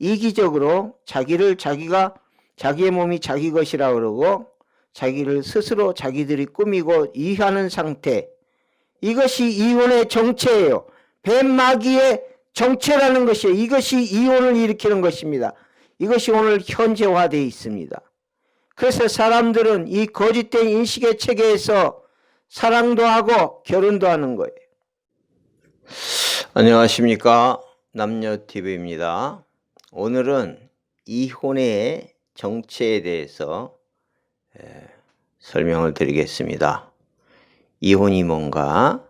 이기적으로 자기를 자기가 자기의 몸이 자기 것이라 그러고 자기를 스스로 자기들이 꾸미고 이해하는 상태. 이것이 이혼의 정체예요. 뱀마귀의 정체라는 것이에요. 이것이 이혼을 일으키는 것입니다. 이것이 오늘 현재화되어 있습니다. 그래서 사람들은 이 거짓된 인식의 체계에서 사랑도 하고 결혼도 하는 거예요. 안녕하십니까. 남녀TV입니다. 오늘은 이혼의 정체에 대해서 에, 설명을 드리겠습니다. 이혼이 뭔가,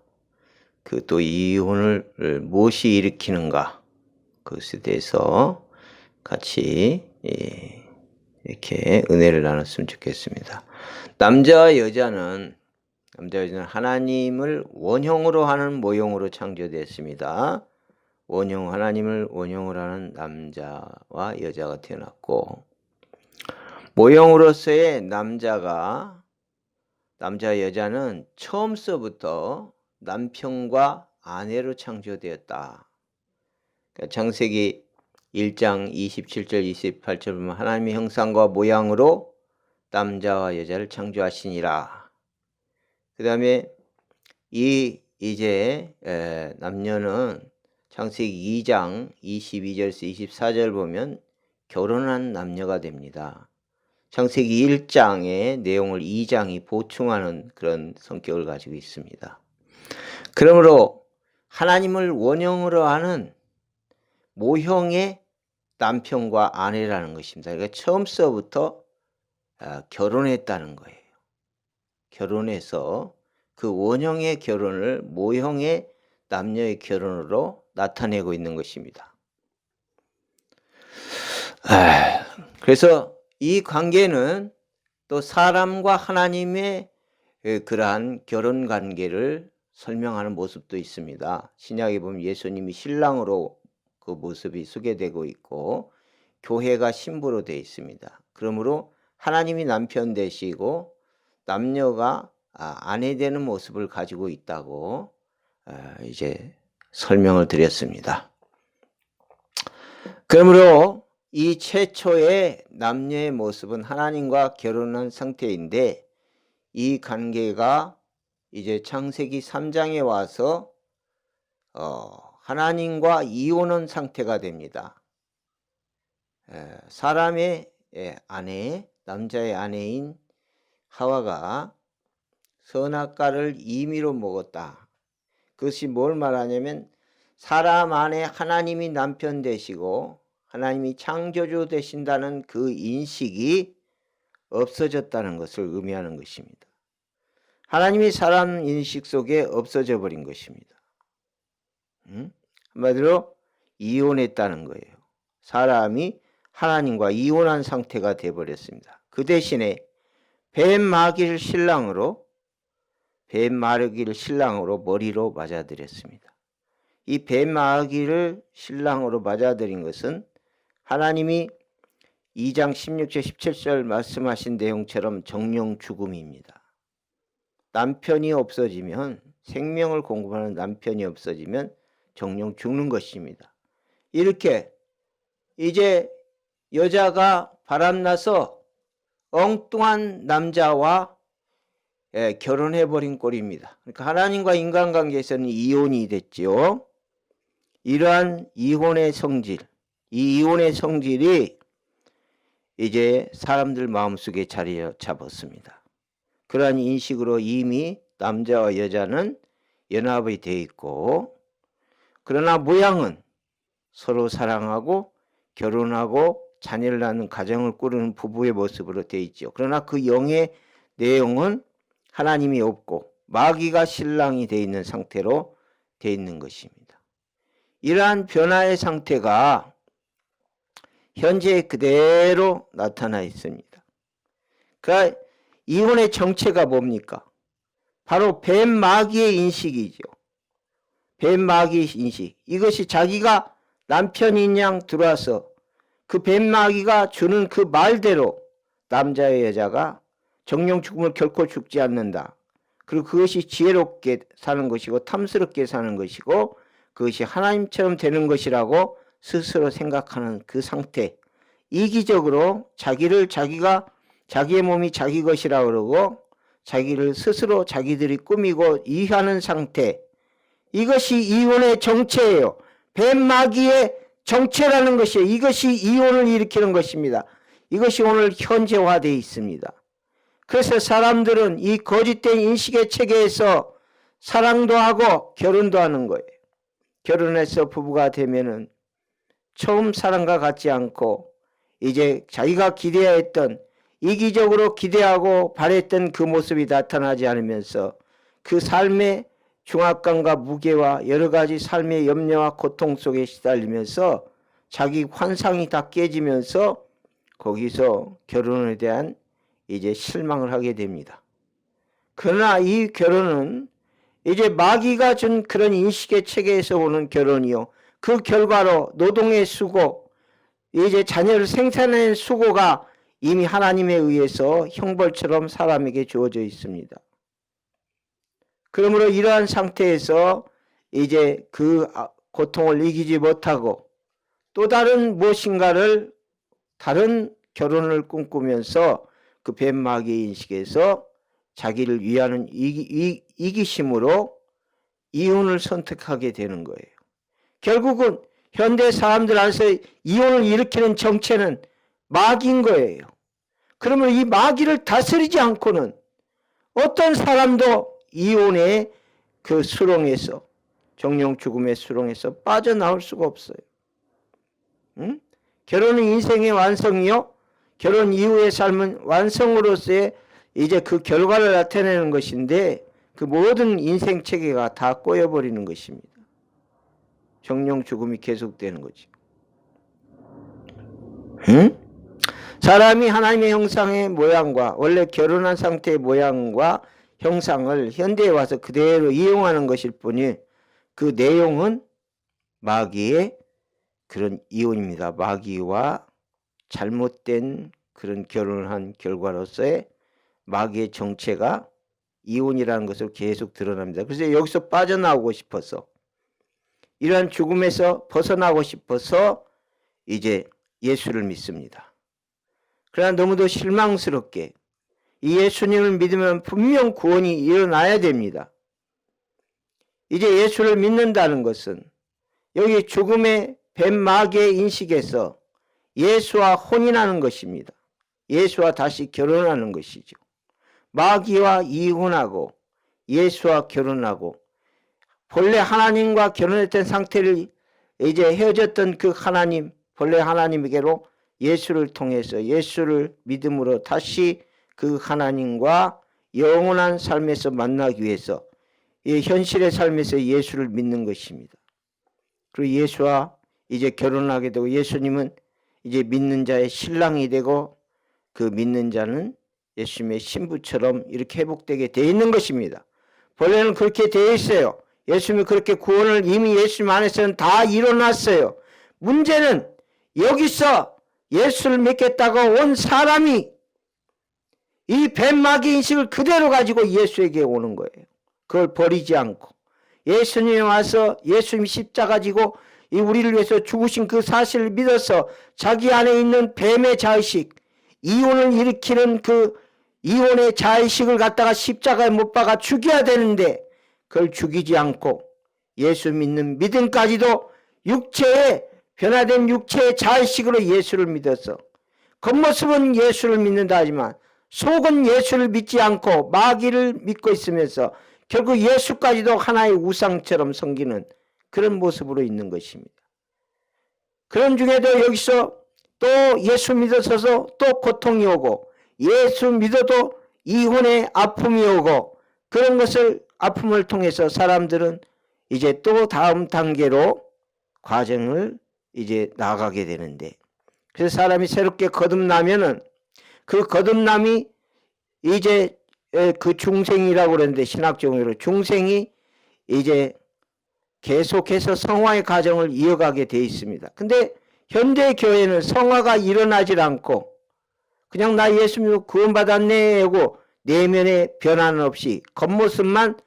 그 또 이혼을 무엇이 일으키는가, 그것에 대해서 같이 예, 이렇게 은혜를 나눴으면 좋겠습니다. 남자와 여자는 남자 여자는 하나님을 원형으로 하는 모형으로 창조됐습니다. 원형 하나님을 원형으로 하는 남자와 여자가 태어났고 모형으로서의 남자가 남자 여자는 처음서부터 남편과 아내로 창조되었다. 그러니까 창세기 1장 27절 28절 보면 하나님의 형상과 모양으로 남자와 여자를 창조하시니라. 그 다음에 이 이제 에, 남녀는 창세기 2장 22절에서 24절 보면 결혼한 남녀가 됩니다. 창세기 1장의 내용을 2장이 보충하는 그런 성격을 가지고 있습니다. 그러므로 하나님을 원형으로 하는 모형의 남편과 아내라는 것입니다. 그러니까 처음서부터 아, 결혼했다는 거예요. 결혼해서 그 원형의 결혼을 모형의 남녀의 결혼으로 나타내고 있는 것입니다. 아, 그래서 이 관계는 또 사람과 하나님의 그 그러한 결혼 관계를 설명하는 모습도 있습니다. 신약에 보면 예수님이 신랑으로 그 모습이 소개되고 있고 교회가 신부로 되어 있습니다. 그러므로 하나님이 남편 되시고 남녀가 아, 아내 되는 모습을 가지고 있다고 아, 이제 설명을 드렸습니다. 그러므로 이 최초의 남녀의 모습은 하나님과 결혼한 상태인데 이 관계가 이제 창세기 3장에 와서 어, 하나님과 이혼한 상태가 됩니다. 에, 사람의 예, 아내, 남자의 아내인 하와가 선악과를 임의로 먹었다. 그것이 뭘 말하냐면 사람 안에 하나님이 남편 되시고 하나님이 창조주 되신다는 그 인식이 없어졌다는 것을 의미하는 것입니다. 하나님이 사람 인식 속에 없어져 버린 것입니다. 음? 한마디로 이혼했다는 거예요. 사람이 하나님과 이혼한 상태가 되어버렸습니다. 그 대신에 뱀 마귀를 신랑으로 뱀 마귀를 신랑으로 머리로 맞아들였습니다. 이 뱀 마귀를 신랑으로 맞아들인 것은 하나님이 2장 16절 17절 말씀하신 내용처럼 정령 죽음입니다. 남편이 없어지면 생명을 공급하는 남편이 없어지면 정령 죽는 것입니다. 이렇게 이제 여자가 바람나서 엉뚱한 남자와 예, 결혼해버린 꼴입니다. 그러니까 하나님과 인간관계에서는 이혼이 됐지요. 이러한 이혼의 성질, 이 이혼의 성질이 이제 사람들 마음속에 자리 잡았습니다. 그러한 인식으로 이미 남자와 여자는 연합이 되어 있고 그러나 모양은 서로 사랑하고 결혼하고 자녀를 낳는 가정을 꾸리는 부부의 모습으로 되어 있죠. 그러나 그 영의 내용은 하나님이 없고 마귀가 신랑이 되어 있는 상태로 되어 있는 것입니다. 이러한 변화의 상태가 현재 그대로 나타나 있습니다. 그러니까 이혼의 정체가 뭡니까? 바로 뱀 마귀의 인식이죠. 뱀 마귀의 인식. 이것이 자기가 남편인 양 들어와서 그 뱀 마귀가 주는 그 말대로 남자의 여자가 정령 죽음을 결코 죽지 않는다. 그리고 그것이 지혜롭게 사는 것이고 탐스럽게 사는 것이고 그것이 하나님처럼 되는 것이라고 스스로 생각하는 그 상태. 이기적으로 자기를 자기가 자기의 몸이 자기 것이라 그러고 자기를 스스로 자기들이 꾸미고 이해하는 상태. 이것이 이혼의 정체예요. 뱀마귀의 정체라는 것이에요. 이것이 이혼을 일으키는 것입니다. 이것이 오늘 현재화되어 있습니다. 그래서 사람들은 이 거짓된 인식의 체계에서 사랑도 하고 결혼도 하는 거예요. 결혼해서 부부가 되면은 처음 사랑과 같지 않고 이제 자기가 기대했던 이기적으로 기대하고 바랬던 그 모습이 나타나지 않으면서 그 삶의 중압감과 무게와 여러 가지 삶의 염려와 고통 속에 시달리면서 자기 환상이 다 깨지면서 거기서 결혼에 대한 이제 실망을 하게 됩니다. 그러나 이 결혼은 이제 마귀가 준 그런 인식의 체계에서 오는 결혼이요. 그 결과로 노동의 수고, 이제 자녀를 생산하는 수고가 이미 하나님에 의해서 형벌처럼 사람에게 주어져 있습니다. 그러므로 이러한 상태에서 이제 그 아, 고통을 이기지 못하고 또 다른 무엇인가를 다른 결혼을 꿈꾸면서 그 뱀마귀 인식에서 자기를 위하는 이기, 이, 이기심으로 이혼을 선택하게 되는 거예요. 결국은 현대 사람들 안에서 이혼을 일으키는 정체는 마귀인 거예요. 그러면 이 마귀를 다스리지 않고는 어떤 사람도 이혼의 그 수렁에서 정령 죽음의 수렁에서 빠져나올 수가 없어요. 응? 결혼은 인생의 완성이요. 결혼 이후의 삶은 완성으로서의 이제 그 결과를 나타내는 것인데 그 모든 인생 체계가 다 꼬여버리는 것입니다. 정령 죽음이 계속되는 거지. 응? 사람이 하나님의 형상의 모양과 원래 결혼한 상태의 모양과 형상을 현대에 와서 그대로 이용하는 것일 뿐이 그 내용은 마귀의 그런 이혼입니다. 마귀와 잘못된 그런 결혼을 한 결과로서의 마귀의 정체가 이혼이라는 것을 계속 드러납니다. 그래서 여기서 빠져나오고 싶어서 이러한 죽음에서 벗어나고 싶어서 이제 예수를 믿습니다. 그러나 너무도 실망스럽게 이 예수님을 믿으면 분명 구원이 일어나야 됩니다. 이제 예수를 믿는다는 것은 여기 죽음의 뱀마귀의 인식에서 예수와 혼인하는 것입니다. 예수와 다시 결혼하는 것이죠. 마귀와 이혼하고 예수와 결혼하고 본래 하나님과 결혼했던 상태를 이제 헤어졌던 그 하나님, 본래 하나님에게로 예수를 통해서 예수를 믿음으로 다시 그 하나님과 영원한 삶에서 만나기 위해서 이 현실의 삶에서 예수를 믿는 것입니다. 그리고 예수와 이제 결혼하게 되고 예수님은 이제 믿는 자의 신랑이 되고 그 믿는 자는 예수님의 신부처럼 이렇게 회복되게 되어 있는 것입니다. 본래는 그렇게 되어 있어요. 예수님이 그렇게 구원을 이미 예수님 안에서는 다 일어났어요. 문제는 여기서 예수를 믿겠다고 온 사람이 이 뱀마귀 인식을 그대로 가지고 예수에게 오는 거예요. 그걸 버리지 않고 예수님이 와서 예수님 십자가 지고 이 우리를 위해서 죽으신 그 사실을 믿어서 자기 안에 있는 뱀의 자의식, 이혼을 일으키는 그 이혼의 자의식을 갖다가 십자가에 못 박아 죽여야 되는데 그걸 죽이지 않고 예수 믿는 믿음까지도 육체의 변화된 육체의 자의식으로 예수를 믿어서 겉모습은 예수를 믿는다 하지만 속은 예수를 믿지 않고 마귀를 믿고 있으면서 결국 예수까지도 하나의 우상처럼 섬기는 그런 모습으로 있는 것입니다. 그런 중에도 여기서 또 예수 믿어서서 또 고통이 오고 예수 믿어도 이혼의 아픔이 오고 그런 것을 아픔을 통해서 사람들은 이제 또 다음 단계로 과정을 이제 나가게 되는데 그래서 사람이 새롭게 거듭나면은 그 거듭남이 이제 그 중생이라고 그러는데 신학적으로 중생이 이제 계속해서 성화의 과정을 이어가게 돼 있습니다. 근데 현대 교회는 성화가 일어나질 않고 그냥 나 예수 믿고 구원받았네 하고 내면의 변화는 없이 겉모습만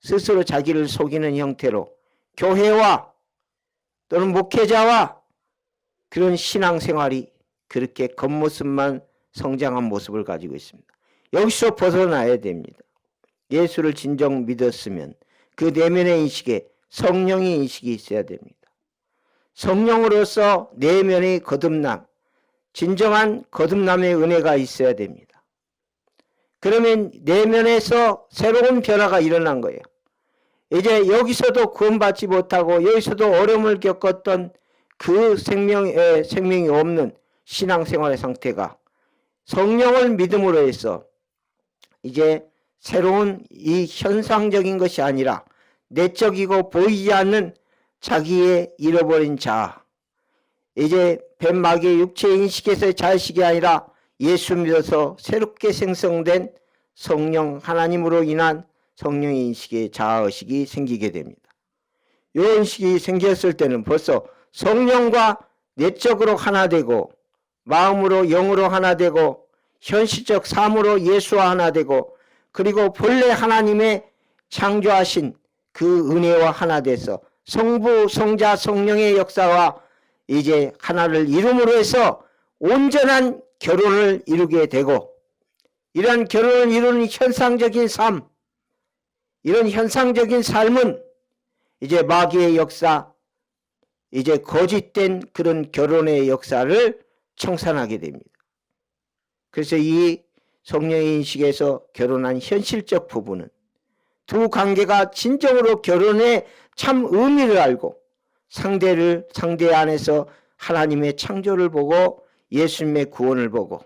스스로 자기를 속이는 형태로 교회와 또는 목회자와 그런 신앙생활이 그렇게 겉모습만 성장한 모습을 가지고 있습니다. 여기서 벗어나야 됩니다. 예수를 진정 믿었으면 그 내면의 인식에 성령의 인식이 있어야 됩니다. 성령으로서 내면의 거듭남, 진정한 거듭남의 은혜가 있어야 됩니다. 그러면 내면에서 새로운 변화가 일어난 거예요. 이제 여기서도 구원받지 못하고 여기서도 어려움을 겪었던 그 생명에 생명이 없는 신앙생활의 상태가 성령을 믿음으로 해서 이제 새로운 이 현상적인 것이 아니라 내적이고 보이지 않는 자기의 잃어버린 자 이제 뱀마귀의 육체 인식에서의 자식이 아니라 예수 믿어서 새롭게 생성된 성령 하나님으로 인한 성령의 인식의 자아의식이 생기게 됩니다. 이 인식이 생겼을 때는 벌써 성령과 내적으로 하나 되고 마음으로 영으로 하나 되고 현실적 삶으로 예수와 하나 되고 그리고 본래 하나님의 창조하신 그 은혜와 하나 돼서 성부, 성자, 성령의 역사와 이제 하나를 이름으로 해서 온전한 결혼을 이루게 되고 이러한 결혼을 이루는 현상적인 삶, 이런 현상적인 삶은 이제 마귀의 역사, 이제 거짓된 그런 결혼의 역사를 청산하게 됩니다. 그래서 이 성령의 인식에서 결혼한 현실적 부분은 두 관계가 진정으로 결혼의 참 의미를 알고 상대를 상대 안에서 하나님의 창조를 보고 예수님의 구원을 보고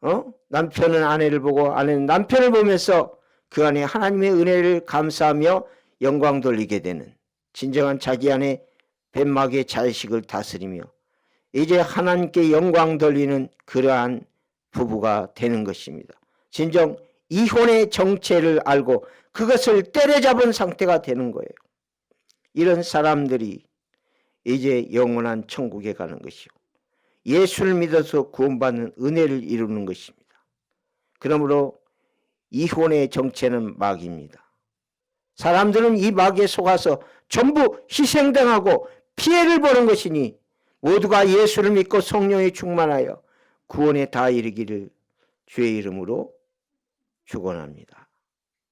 어? 남편은 아내를 보고 아내는 남편을 보면서 그 안에 하나님의 은혜를 감사하며 영광 돌리게 되는 진정한 자기 안에 뱀막의 자의식을 다스리며 이제 하나님께 영광 돌리는 그러한 부부가 되는 것입니다. 진정 이혼의 정체를 알고 그것을 때려잡은 상태가 되는 거예요. 이런 사람들이 이제 영원한 천국에 가는 것이요. 예수를 믿어서 구원받는 은혜를 이루는 것입니다. 그러므로 이혼의 정체는 마귀입니다. 사람들은 이 마귀에 속아서 전부 희생당하고 피해를 보는 것이니 모두가 예수를 믿고 성령에 충만하여 구원에 다 이르기를 주의 이름으로 축원합니다.